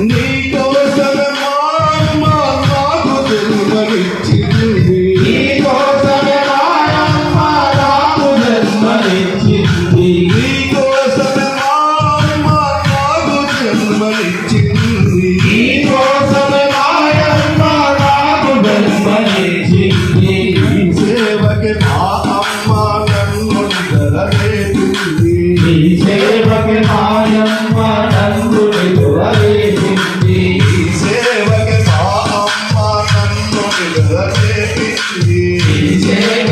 Need Jai Shri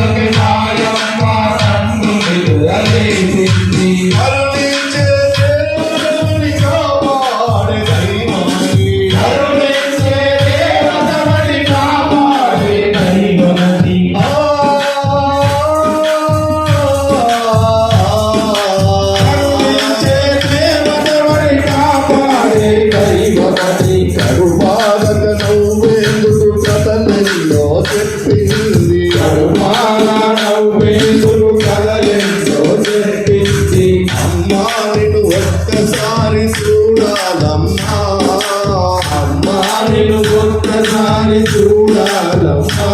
నిన్ను ఒక్కసారి చూడాలమ్మా